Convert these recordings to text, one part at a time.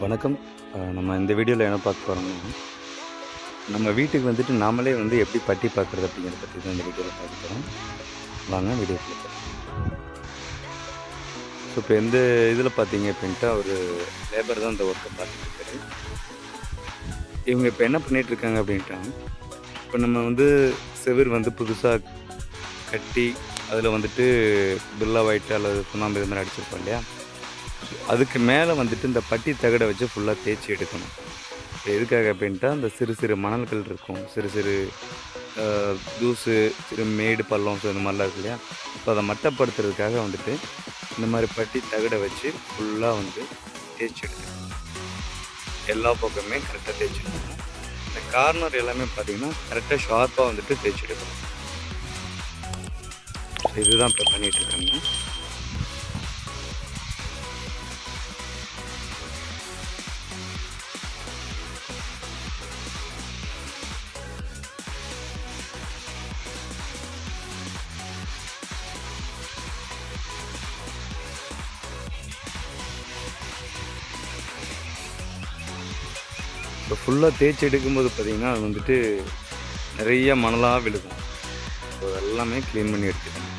வணக்கம். நம்ம இந்த வீடியோவில் என்ன பார்க்க போகிறோம்னா நம்ம வீட்டுக்கு வந்துட்டு நாமளே வந்து எப்படி பட்டி பார்க்குறது அப்படிங்கிறத பற்றி தான் இந்த வீடியோவில் பார்க்க போகிறோம் வாங்க வீடியோ ஸோ இப்போ எந்த இதில் பார்த்தீங்க அப்படின்ட்டு ஒரு லேபர் தான் இந்த ஒர்க்கை பார்த்துட்டு இவங்க இப்போ என்ன பண்ணிகிட்ருக்காங்க அப்படின்ட்டாங்க அப்படின்ட்டா இப்போ நம்ம வந்து செவிர் வந்து புதுசாக கட்டி அதில் வந்துட்டு பில்லா ஒயிட் அல்லது சுண்ணாம்பு இது மாதிரி அடிச்சிருப்போம் இல்லையா? அதுக்கு மேலே வந்துட்டு இந்த பட்டி தகடை வச்சு ஃபுல்லாக தேய்ச்சி எடுக்கணும். எதுக்காக அப்படின்ட்டா அந்த சிறு சிறு மணல்கள் இருக்கும். சிறு சிறு தூசு சிறு மேடு பள்ளம் ஸோ இந்த மாதிரிலாம் இருக்கு இல்லையா? ஸோ அதை மட்டப்படுத்துறதுக்காக வந்துட்டு இந்த மாதிரி பட்டி தகடை வச்சு ஃபுல்லாக வந்து தேய்ச்சி எடுக்கணும். எல்லா பக்கமே கரெக்டாக தேய்ச்சி எடுக்கணும். இந்த கார்னர் எல்லாமே பார்த்தீங்கன்னா கரெக்டாக ஷார்ப்பாக வந்துட்டு தேய்ச்சி எடுக்கணும். இதுதான் இப்போ பண்ணிகிட்டு இப்போ ஃபுல்லாக தேய்ச்சி எடுக்கும்போது பார்த்திங்கன்னா அது வந்துட்டு நிறைய மணலாக விழுகும். ஸோ எல்லாமே க்ளீன் பண்ணி எடுத்துக்கணும்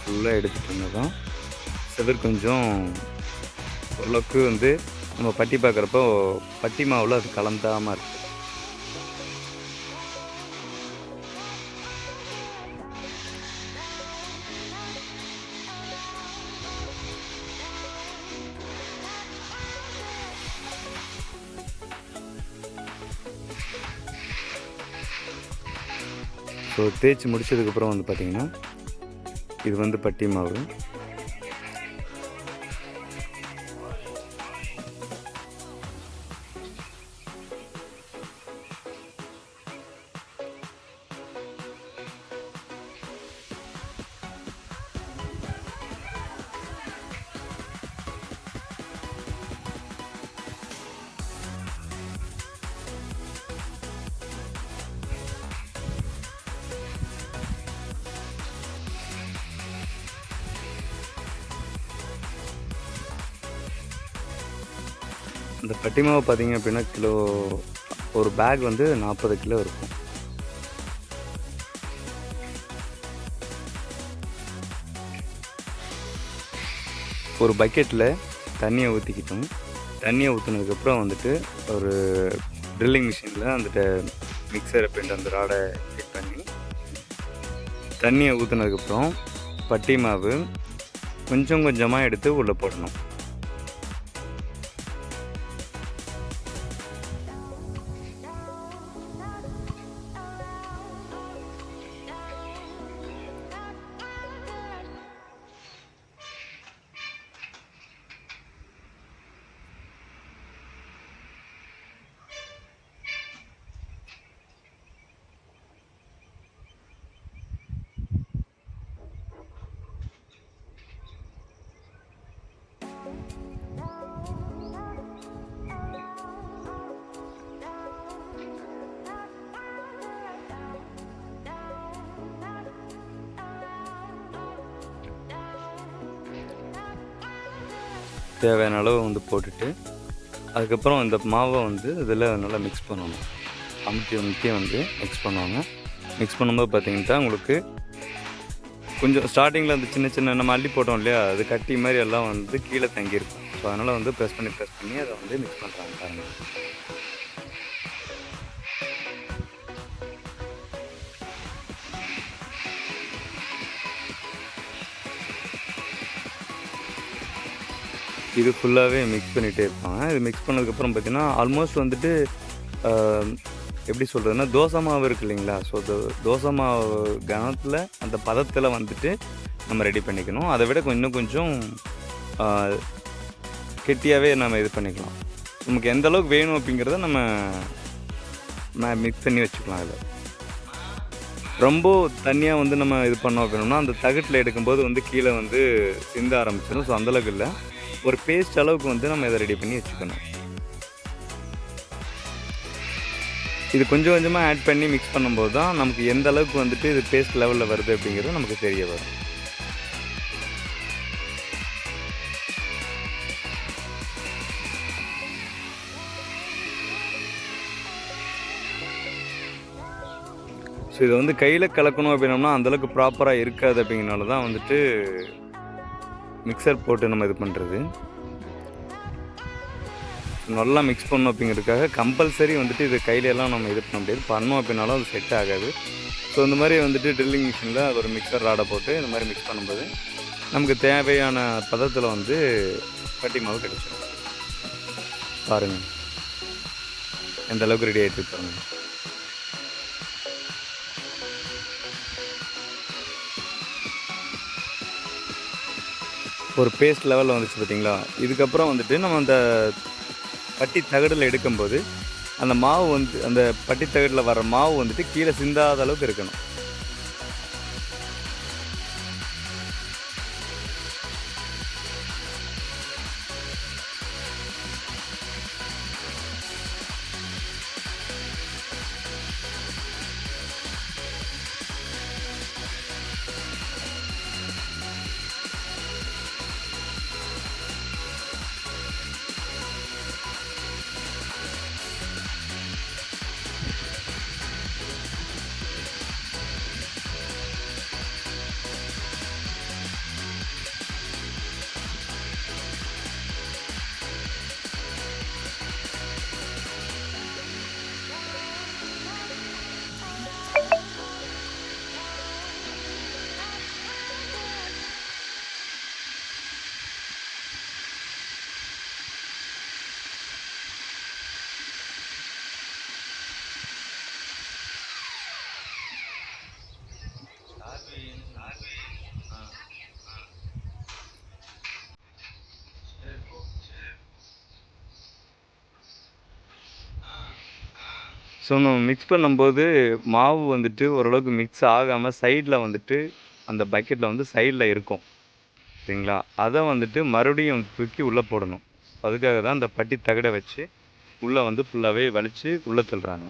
ஃபுல்லாக எடுத்துட்டு தான் செதிர் கொஞ்சம் ஓரளவுக்கு வந்து நம்ம பட்டி பார்க்குறப்போ பட்டி மாவில் அது கலந்தாமல் இருக்கும் தேய்ச்சி முடிச்சதுக்கப்புறம் வந்து பார்த்திங்கன்னா இது வந்து பட்டி மாவு. இந்த பட்டி மாவு பார்த்தீங்க அப்படின்னா கிலோ ஒரு பேக் வந்து நாற்பது கிலோ இருக்கும். ஒரு பக்கெட்டில் தண்ணியை ஊற்றிக்கிட்டோம் தண்ணியை ஊற்றுனதுக்கப்புறம் வந்துட்டு ஒரு ட்ரில்லிங் மிஷினில் வந்துட்டு மிக்சர் அப்படின்ற அந்த ராடை ஃபிட் பண்ணி தண்ணியை ஊற்றுனதுக்கப்புறம் பட்டி மாவு கொஞ்சம் கொஞ்சமாக எடுத்து உள்ளே போடணும். தேவையான அளவு வந்து போட்டுட்டு அதுக்கப்புறம் இந்த மாவை வந்து இதில் நல்லா மிக்ஸ் பண்ணணும். அமுத்தி அமுத்தி வந்து மிக்ஸ் பண்ணுவாங்க. மிக்ஸ் பண்ணும்போது பார்த்தீங்கன்னா உங்களுக்கு கொஞ்சம் ஸ்டார்டிங்கில் அந்த சின்ன சின்ன நம்ம அள்ளி போட்டோம் இல்லையா அது கட்டி மாதிரி எல்லாம் வந்து கீழே தங்கியிருக்கும். ஸோ அதனால் வந்து ப்ரெஸ் பண்ணி ப்ரெஸ் பண்ணி அதை வந்து மிக்ஸ் பண்ணுறாங்க பாருங்கள் இது ஃபுல்லாகவே மிக்ஸ் பண்ணிகிட்டே இருப்பாங்க. இது மிக்ஸ் பண்ணதுக்கப்புறம் பார்த்திங்கன்னா ஆல்மோஸ்ட் வந்துட்டு எப்படி சொல்கிறதுனா தோசை மாவு இருக்கு இல்லைங்களா? ஸோ தோசை மாவு கணத்தில் அந்த பதத்தில் வந்துட்டு நம்ம ரெடி பண்ணிக்கணும். அதை விட கொஞ்சம் இன்னும் கொஞ்சம் கெட்டியாகவே நம்ம இது பண்ணிக்கலாம். நமக்கு எந்த அளவுக்கு வேணும் அப்படிங்கிறத நம்ம மிக்ஸ் பண்ணி வச்சுக்கலாம் அதில் ரொம்ப தனியாக வந்து நம்ம இது பண்ணோம் அப்படின்னா அந்த தகட்டில் எடுக்கும்போது வந்து கீழே வந்து சிந்த ஆரம்பிச்சிடும் ஸோ அந்தளவுக்கு இல்லை. ஒரு பேஸ்ட் அளவுக்கு வந்து நம்ம இதை ரெடி பண்ணி வச்சுக்கணும். இது கொஞ்சம் கொஞ்சமாக ஆட் பண்ணி மிக்ஸ் பண்ணும்போது தான் நமக்கு எந்த அளவுக்கு வந்துட்டு இது பேஸ்ட் லெவலில் வருது அப்படிங்கிறது நமக்கு தெரிய வரும். ஸோ இதை வந்து கையில் கலக்கணும் அப்படின்னோம்னா அந்தளவுக்கு ப்ராப்பராக இருக்காது அப்படிங்கிறனால தான் வந்துட்டு மிக்சர் போட்டு நம்ம இது பண்ணுறது நல்லா மிக்ஸ் பண்ணணும் அப்படிங்கிறதுக்காக கம்பல்சரி வந்துட்டு இது கையில எல்லாம் நம்ம இது பண்ண முடியாது. பண்ணோம் அப்படின்னாலும் அது செட் ஆகாது. ஸோ இந்த மாதிரி வந்துட்டு ட்ரில்லிங் மிஷினில் ஒரு மிக்சர் ராடை போட்டு இந்த மாதிரி மிக்ஸ் பண்ணும்போது நமக்கு தேவையான பதத்தில் வந்து பட்டி மாவு கிடைச்சிடும் பாருங்கள் எந்த அளவுக்கு ரெடி ஆகிட்டு பாருங்கள் ஒரு பேஸ்ட் லெவலில் வந்துச்சு பார்த்தீங்களா? இதுக்கப்புறம் வந்துட்டு நம்ம அந்த பட்டி தகடில் எடுக்கும்போது அந்த மாவு வந்து அந்த பட்டி தகடில் வர மாவு வந்துட்டு கீழே சிந்தாத அளவுக்கு இருக்கணும். ஸோ நம்ம மிக்ஸ் பண்ணும்போது மாவு வந்துட்டு ஓரளவுக்கு மிக்ஸ் ஆகாமல் சைடில் வந்துட்டு அந்த பக்கெட்டில் வந்து சைடில் இருக்கும். சரிங்களா? அதை வந்துட்டு மறுபடியும் தூக்கி உள்ளே போடணும். அதுக்காக தான் அந்த பட்டி தகடை வச்சு உள்ளே வந்து ஃபுல்லாகவே வலித்து உள்ளே தள்ளுறாங்க.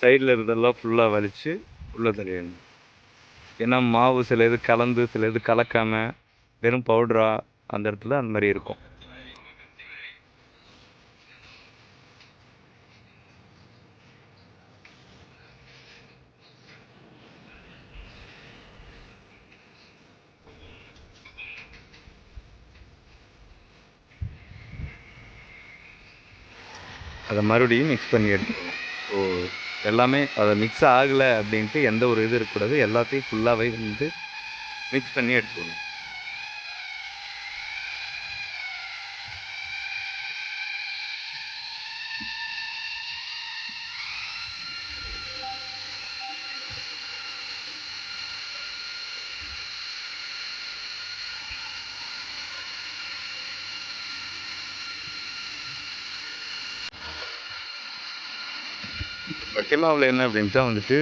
சைடில் இருந்தெல்லாம் ஃபுல்லாக வலித்து உள்ளே தள்ளிடணும் ஏன்னா மாவு சில இது கலந்து சில இது கலக்காமல் வெறும் பவுடராக அந்த இடத்துல அந்த மாதிரி இருக்கும். அதை மறுபடியும் மிக்ஸ் பண்ணி எடுத்துக்கணும் ஓ. எல்லாமே அதை மிக்ஸ் ஆகலை அப்படின்ட்டு எந்த ஒரு இது இருக்கக்கூடாது. எல்லாத்தையும் ஃபுல்லாகவே வந்து மிக்ஸ் பண்ணி எடுத்துக்கணும். வட்டை மாவில் என்ன அப்படின்ட்டா வந்துட்டு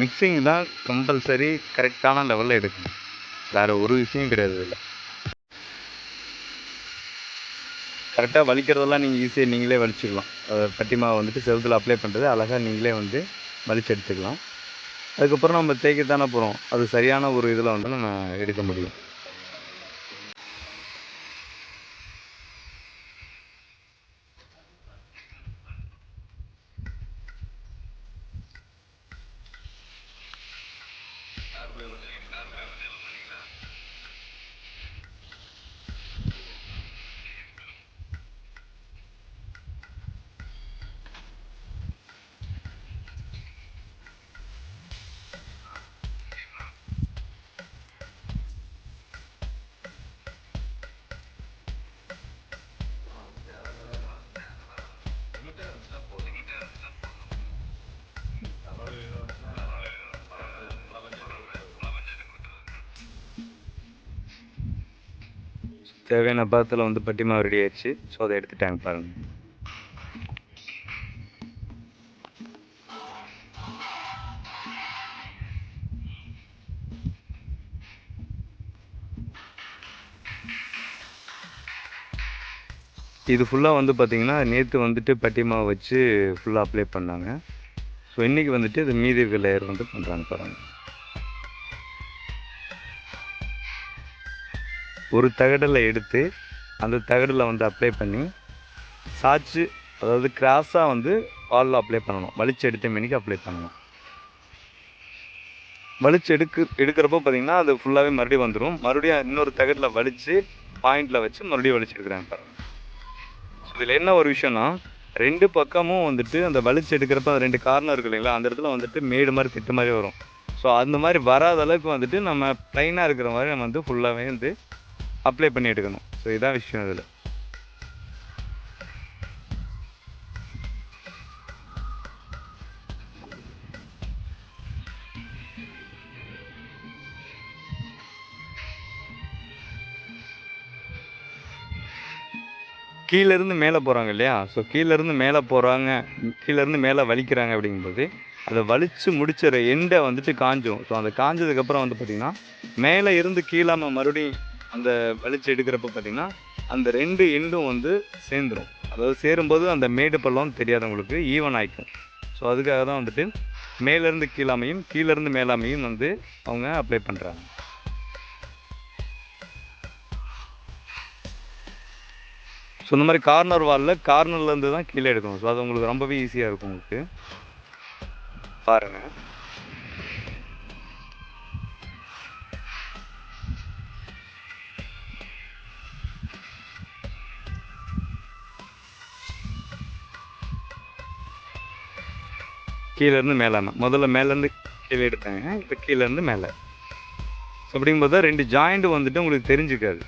மிக்சிங் தான் கம்பல்சரி கரெக்டான லெவலில் எடுக்கணும். வேறு ஒரு விஷயம் கிடையாது இல்லை கரெக்டாக வலிக்கிறதெல்லாம் நீங்கள் ஈஸியாக நீங்களே வலிச்சுக்கலாம் பட்டி மாவு வந்துட்டு செவத்தில் அப்ளை பண்ணுறது அழகாக நீங்களே வந்து வலிச்சு எடுத்துக்கலாம். அதுக்கப்புறம் நம்ம தேய்க்க தானே போகிறோம் அது சரியான ஒரு இதில் வந்து நம்ம எடுக்க முடியும். தேவையான பதத்தில் வந்து பட்டி மாவு ரெடி ஆயிடுச்சு. ஸோ அதை எடுத்துட்டாங்க பாருங்கள் இது ஃபுல்லாக வந்து பார்த்திங்கன்னா நேற்று வந்துட்டு பட்டி மாவு வச்சு ஃபுல்லாக அப்ளை பண்ணாங்க. ஸோ இன்றைக்கி வந்துட்டு இது மீதி லேயர் வந்து பண்ணுறாங்க பாருங்கள் ஒரு தகடில் எடுத்து அந்த தகடில் வந்து அப்ளை பண்ணி சாச்சு அதாவது கிராஸாக வந்து வாலில் அப்ளை பண்ணணும். வலிச்சு எடுத்த மீனிக்கு அப்ளை பண்ணணும். வலிச்சு எடுக்கு எடுக்கிறப்போ பார்த்தீங்கன்னா அது ஃபுல்லாகவே மறுபடியும் வந்துடும் மறுபடியும் இன்னொரு தகடில் வலித்து பாயிண்டில் வச்சு மறுபடியும் வலிச்சு எடுக்கிறாங்க பாருங்கள் ஸோ இதில் என்ன ஒரு விஷயம்னா ரெண்டு பக்கமும் வந்துட்டு அந்த வலிச்சு எடுக்கிறப்ப அந்த ரெண்டு கார்னர் இருக்கு இல்லைங்களா அந்த இடத்துல வந்துட்டு மேடு மாதிரி திட்டு மாதிரி வரும். ஸோ அந்த மாதிரி வராத அளவுக்கு வந்துட்டு நம்ம ப்ளைனாக இருக்கிற மாதிரி நம்ம வந்து ஃபுல்லாகவே வந்து அப்ளை பண்ணி எடுக்கணும். ஸோ இதான் விஷயம் இதில் கீழேருந்து மேலே போகிறாங்க இல்லையா? ஸோ கீழேருந்து மேலே போகிறாங்க கீழேருந்து மேலே வலிக்கிறாங்க அப்படிங்கும்போது அதை வலித்து முடிச்சிற எண்டை வந்துட்டு காஞ்சும். ஸோ அந்த காஞ்சதுக்கப்புறம் வந்து பார்த்திங்கன்னா மேலே இருந்து கீழாமல் மறுபடியும் அந்த வலிச்சு எடுக்கிறப்ப பார்த்திங்கன்னா அந்த ரெண்டு எண்டும் வந்து சேர்ந்துடும் அதாவது சேரும்போது அந்த மேடு பள்ளம் தெரியாதவங்களுக்கு ஈவன் ஆகிக்கும் ஸோ அதுக்காக தான் வந்துட்டு மேலேருந்து கீழாமையும் கீழேருந்து மேலாமையும் வந்து அவங்க அப்ளை பண்ணுறாங்க ஸோ இந்த மாதிரி கார்னர் வாலில் கார்னர்லேருந்து தான் கீழே எடுக்கணும். ஸோ அது உங்களுக்கு ரொம்பவே ஈஸியாக இருக்கும் உங்களுக்கு. பாருங்கள் கீழேருந்து மேலாம முதல்ல மேலேருந்து கீழே எடுத்தாங்க இப்போ கீழேருந்து மேலே. ஸோ அப்படிங்கும்போது தான் ரெண்டு ஜாயிண்ட் வந்துட்டு உங்களுக்கு தெரிஞ்சுக்காது.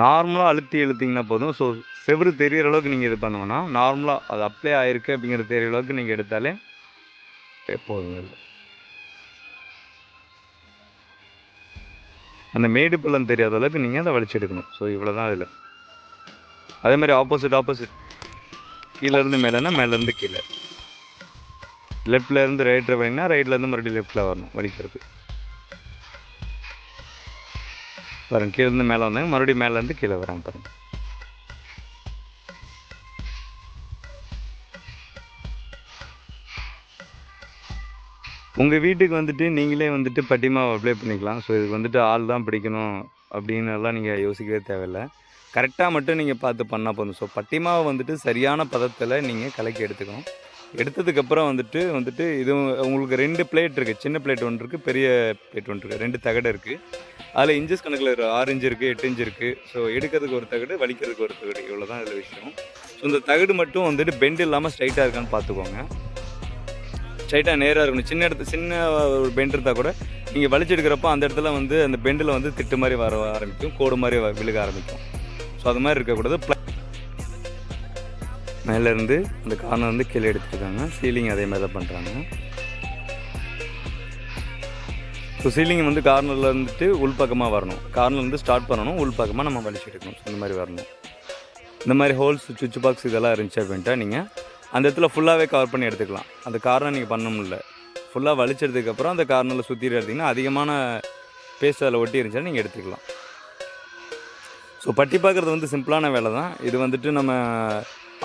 நார்மலாக அழுத்தி எழுத்திங்கன்னா போதும். ஸோ செவுரு தெரிகிற அளவுக்கு நீங்கள் இது பண்ணோன்னா நார்மலாக அது அப்ளை ஆகிருக்கு அப்படிங்கிறது தெரியிற அளவுக்கு நீங்கள் எடுத்தாலே போதும் அந்த மேடு பள்ளம் தெரியாத அளவுக்கு நீங்கள் அதை வலிச்சு எடுக்கணும். ஸோ இவ்வளோ தான் அதில். அதே மாதிரி ஆப்போசிட் ஆப்போசிட் கீழேருந்து மேலேனா மேலேருந்து கீழே. லெஃப்டில் இருந்து ரைட்டில் வரீங்கன்னா ரைட்லேருந்து மறுபடியும் லெஃப்ட்டில் வரணும் வலிக்கிறது பாருங்க கீழேருந்து மேலே வந்தாங்க. மறுபடியும் மேலேருந்து கீழே வராங்க பாருங்க. உங்கள் வீட்டுக்கு வந்துட்டு நீங்களே வந்துட்டு பட்டிமாவை அப்ளை பண்ணிக்கலாம். ஸோ இதுக்கு வந்துட்டு ஆள் தான் பிடிக்கணும் அப்படின்னு எல்லாம் நீங்கள் யோசிக்கவே தேவையில்லை. கரெக்டாக மட்டும் நீங்கள் பார்த்து பண்ணால் போதும். ஸோ பட்டிமாவை வந்துட்டு சரியான பதத்தில் நீங்கள் கலக்கி எடுத்துக்கணும். எடுத்ததுக்கப்புறம் வந்துட்டு வந்துட்டு இது உங்களுக்கு ரெண்டு பிளேட் இருக்குது சின்ன பிளேட் ஒன்று இருக்குது பெரிய பிளேட் ஒன்று இருக்குது ரெண்டு தகடு இருக்குது அதில் இன்ச்சஸ் கணக்கில் இருக்குது ஆறு இன்ச்சு இருக்குது எட்டு இன்ச்சு இருக்குது ஸோ எடுக்கிறதுக்கு ஒரு தகடு வலிக்கிறதுக்கு ஒரு தகடு. இவ்வளோ தான் இதில் விஷயம். ஸோ இந்த தகடு மட்டும் வந்துட்டு பெண்ட் இல்லாமல் ஸ்ட்ரைட்டாக இருக்கான்னு பார்த்துக்கோங்க ஸ்ட்ரைட்டாக நேராக இருக்கணும். சின்ன இடத்து சின்ன ஒரு பெண்ட் இருந்தால் கூட நீங்கள் வலிச்செடுக்கிறப்போ அந்த இடத்துல வந்து அந்த பெண்டில் வந்து திட்டு மாதிரி வர ஆரம்பிக்கும். கோடு மாதிரி வ- விழுக ஆரம்பிக்கும். ஸோ அது மாதிரி இருக்கக்கூடாது. மேலேருந்து அந்த கார்னர் வந்து கீழே எடுத்துருக்காங்க. சீலிங் அதே மாதிரி தான் பண்ணுறாங்க ஸோ சீலிங் வந்து கார்னரில் இருந்துட்டு உள்பக்கமாக வரணும். கார்னர் வந்து ஸ்டார்ட் பண்ணணும். உள்பக்கமாக நம்ம வலிச்சு எடுக்கணும். இந்த மாதிரி வரணும். இந்த மாதிரி ஹோல்ஸ் சுவிட்ச் பாக்ஸ் இதெல்லாம் இருந்துச்சு அப்படின்ட்டா நீங்கள் அந்த இடத்துல ஃபுல்லாகவே கவர் பண்ணி எடுத்துக்கலாம். அந்த காரணம் நீங்கள் பண்ண முடியல. ஃபுல்லாக வலிச்சதுக்கப்புறம் அந்த கார்னரில் சுற்றி எடுத்திங்கன்னா அதிகமான பேஸ்ட் அதில் ஒட்டி இருந்துச்சுன்னா நீங்கள் எடுத்துக்கலாம். ஸோ பட்டி பார்க்குறது வந்து சிம்பிளான வேலை தான் இது வந்துட்டு நம்ம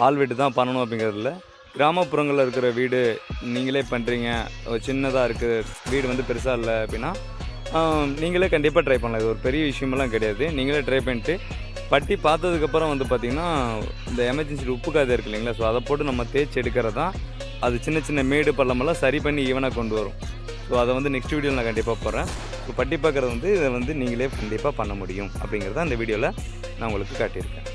ஆள் வெட்டு தான் பண்ணணும் அப்படிங்கிறதுல. கிராமப்புறங்களில் இருக்கிற வீடு நீங்களே பண்ணுறீங்க சின்னதாக இருக்குது வீடு வந்து பெருசாக இல்லை அப்படின்னா நீங்களே கண்டிப்பாக ட்ரை பண்ணலாம். இது ஒரு பெரிய விஷயமெல்லாம் கிடையாது. நீங்களே ட்ரை பண்ணிட்டு பட்டி பார்த்ததுக்கப்புறம் வந்து பார்த்திங்கன்னா இந்த எமர்ஜென்சி உப்பு காதை இருக்கு இல்லைங்களா? ஸோ அதை போட்டு நம்ம தேய்ச்சி எடுக்கிறது தான் அது சின்ன சின்ன மேடு பள்ளமெல்லாம் சரி பண்ணி ஈவனாக கொண்டு வரும். ஸோ அதை வந்து நெக்ஸ்ட் வீடியோவில் நான் கண்டிப்பாக போடுறேன். ஸோ பட்டி பார்க்குறது வந்து இதை வந்து நீங்களே கண்டிப்பாக பண்ண முடியும் அப்படிங்கிறத அந்த வீடியோவில் நான் உங்களுக்கு காட்டியிருக்கேன்.